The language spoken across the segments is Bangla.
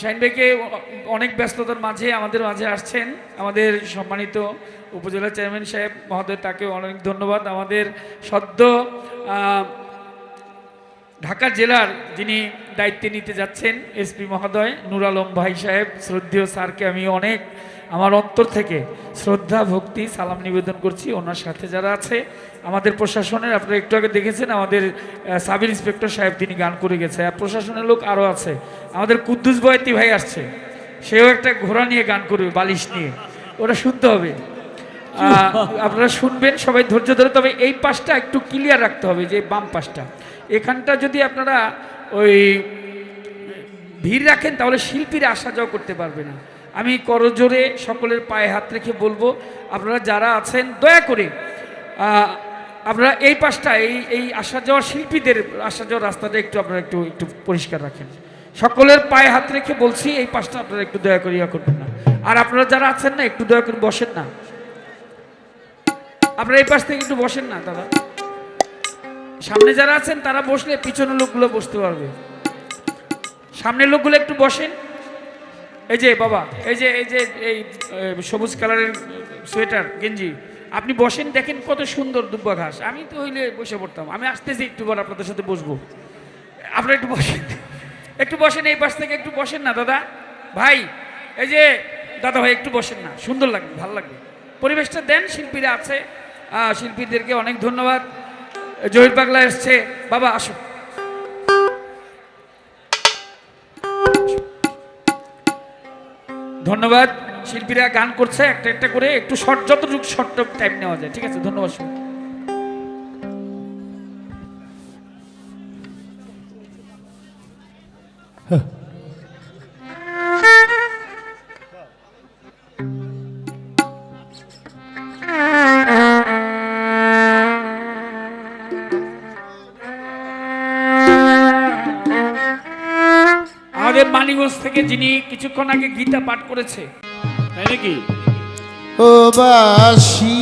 শাহিন ভাইকে অনেক ব্যস্ততার মাঝে আমাদের মাঝে আসছেন আমাদের সম্মানিত উপজেলা চেয়ারম্যান সাহেব মহোদয় তাকে অনেক ধন্যবাদ। আমাদের সদ্য ঢাকা জেলার যিনি দায়িত্বে নিতে যাচ্ছেন এসপি মহোদয় নুর আলম ভাই সাহেব, শ্রদ্ধেয় স্যারকে আমি অনেক আমার অন্তর থেকে শ্রদ্ধা, ভক্তি, সালাম নিবেদন করছি। ওনার সাথে যারা আছে, আমাদের প্রশাসনের, আপনারা একটু আগে দেখেছেন, আমাদের সাব ইন্সপেক্টর সাহেব তিনি গান করে গেছে। আর প্রশাসনের লোক আরও আছে। আমাদের কুদ্দুস বয়তি ভাই আসছে। সেও একটা ঘোড়া নিয়ে গান করবে, বালিশ নিয়ে। ওটা শুনতে হবে। আপনারা শুনবেন, সবাই ধৈর্য ধরে। তবে এই পাশটা একটু ক্লিয়ার রাখতে হবে, যে বাম পাশটা। এখানটা যদি আপনারা ওই ভিড় রাখেন, তাহলে শিল্পীরা আসা যাওয়া করতে পারবে না। আমি করজোরে সকলের পায়ে হাত রেখে বলব, আপনারা যারা আছেন, দয়া করে আপনারা এই পাশটা, এই এই আসা যাওয়া শিল্পীদের আসা যাওয়ার রাস্তাটা একটু আপনারা একটু একটু পরিষ্কার রাখেন। সকলের পায়ে হাত রেখে বলছি, এই পাশটা আপনারা একটু দয়া করিয়া করবেন না। আর আপনারা যারা আছেন না, একটু দয়া করে বসেন না। আপনারা এই পাশ থেকে একটু বসেন না, দাদা। সামনে যারা আছেন, তারা বসলে পিছনের লোকগুলো বসতে পারবে। সামনের লোকগুলো একটু বসেন। এই যে বাবা, এই যে এই যে, এই সবুজ কালারের সোয়েটার, গেঞ্জি, আপনি বসেন, দেখেন কত সুন্দর দুব্বা ঘাস। আমি তো হইলে বসে পড়তাম। আমি আসতেছি একটু পর আপনাদের সাথে বসবো। আপনারা একটু বসেন। একটু বসেন, এই পাশ থেকে একটু বসেন না, দাদা। ভাই, এই যে, দাদা ভাই, একটু বসেন না। সুন্দর লাগবে, ভালো লাগবে। পরিবেশটা দেন, শিল্পীরা আছে। শিল্পীদেরকে অনেক ধন্যবাদ। জহির পাগলা এসছে। বাবা আসো ধন্যবাদ শিল্পীরা গান করছে, একটা একটা করে, একটু শর্ট, যতটুকু শর্ট টাইম নেওয়া যায় ঠিক আছে, ধন্যবাদ শুভ। আমাদের থেকে যিনি কিছুক্ষণ আগে গীতা পাঠ করেছে। তাই নাকি? ও বাসি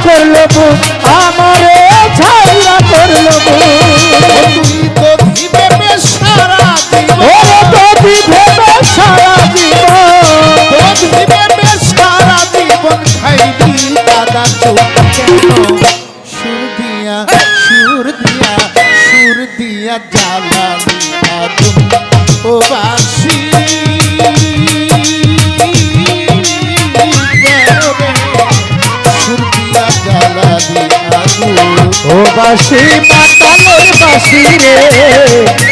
up and look বাসি মাতালের বাসি রে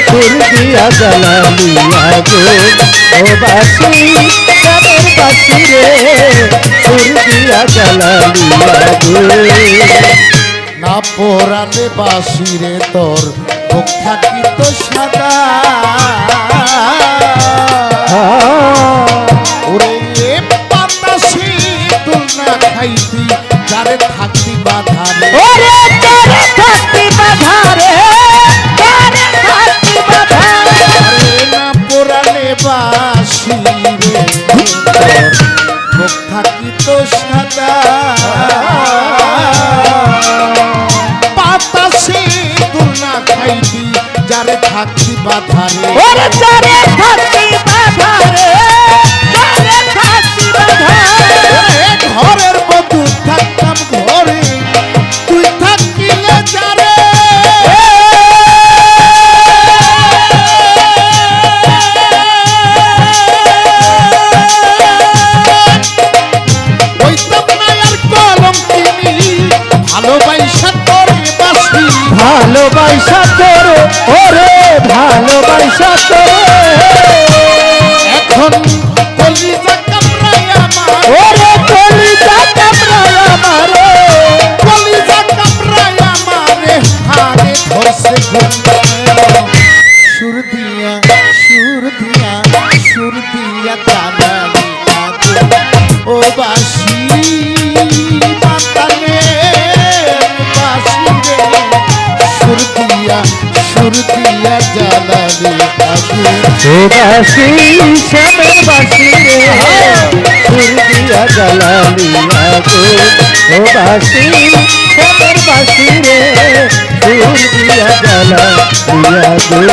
ফুল দিয়া জ্বালালিয়া গো। ও বাসি প্রাণের বাসি রে ফুল দিয়া জ্বালালিয়া গো। না পোড়ালে বাসিরে তোর মুখ থাকিত সাদা। ওরে বাতাসি তুল না খাইতি যারে থাকতি বাধারে ওরে তোরে থাকতি বাধারে তোরে থাকতি বাধারে আরে না পোড়ালে বাসিরে তোর মুখ থাকিত সাদা। বাতাসি তুল না খাইতি যারে থাকতি বাধারে ওরে তোরে থাকতি বাধারে তোরে আগুন ও বাসি দিয়া জ্বালালি আগুন ও বাসি শ্যামের বাসি রে। দিয়া জ্বালালি আগুন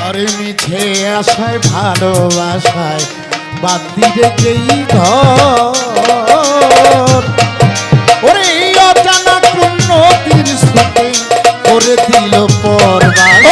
আরে মিঠে আশায় ভালোবাসায় বাদ দিয়ে ওরে অজানা কোন নদীর স্রোতে করে দিল পরবাস।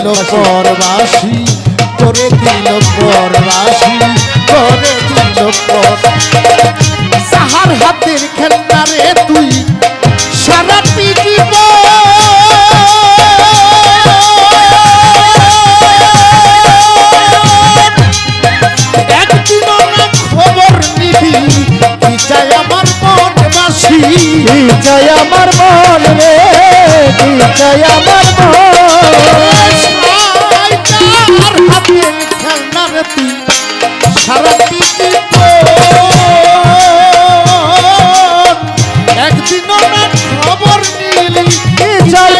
করে দিল পরবাসী না খবর নিলি কি চাই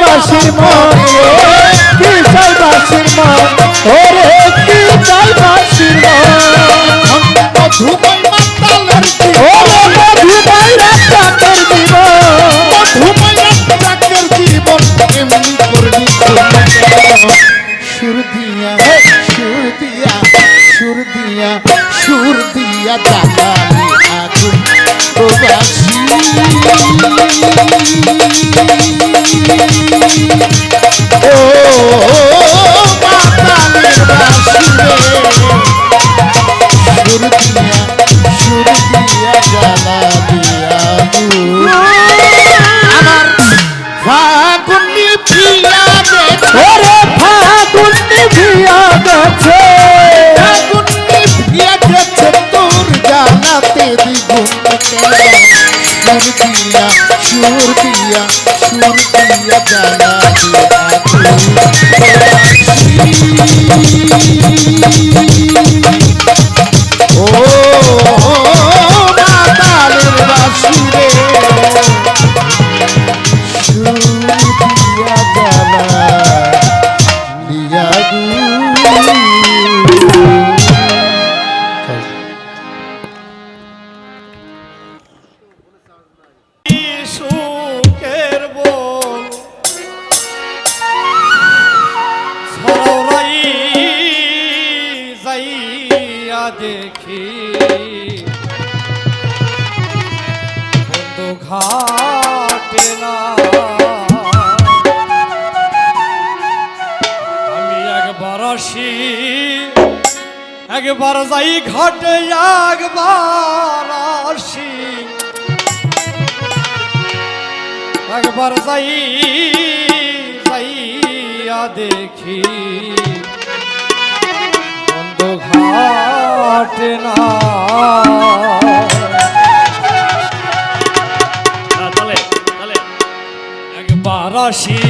সুর দিয়া সুর দিয়া সুর দিয়া জানাতে না। আমি একবার আসি, একবার যাই ঘাটে, একবার আসি। একবার যাই, যাইয়া দেখি। বন্ধ ঘাটে না। ভালোবাসি।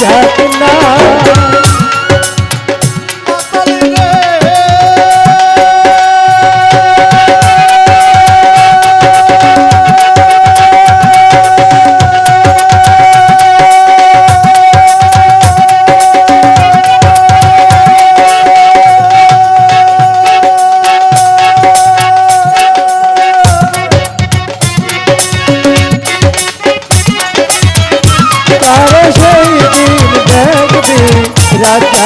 ঝাপনা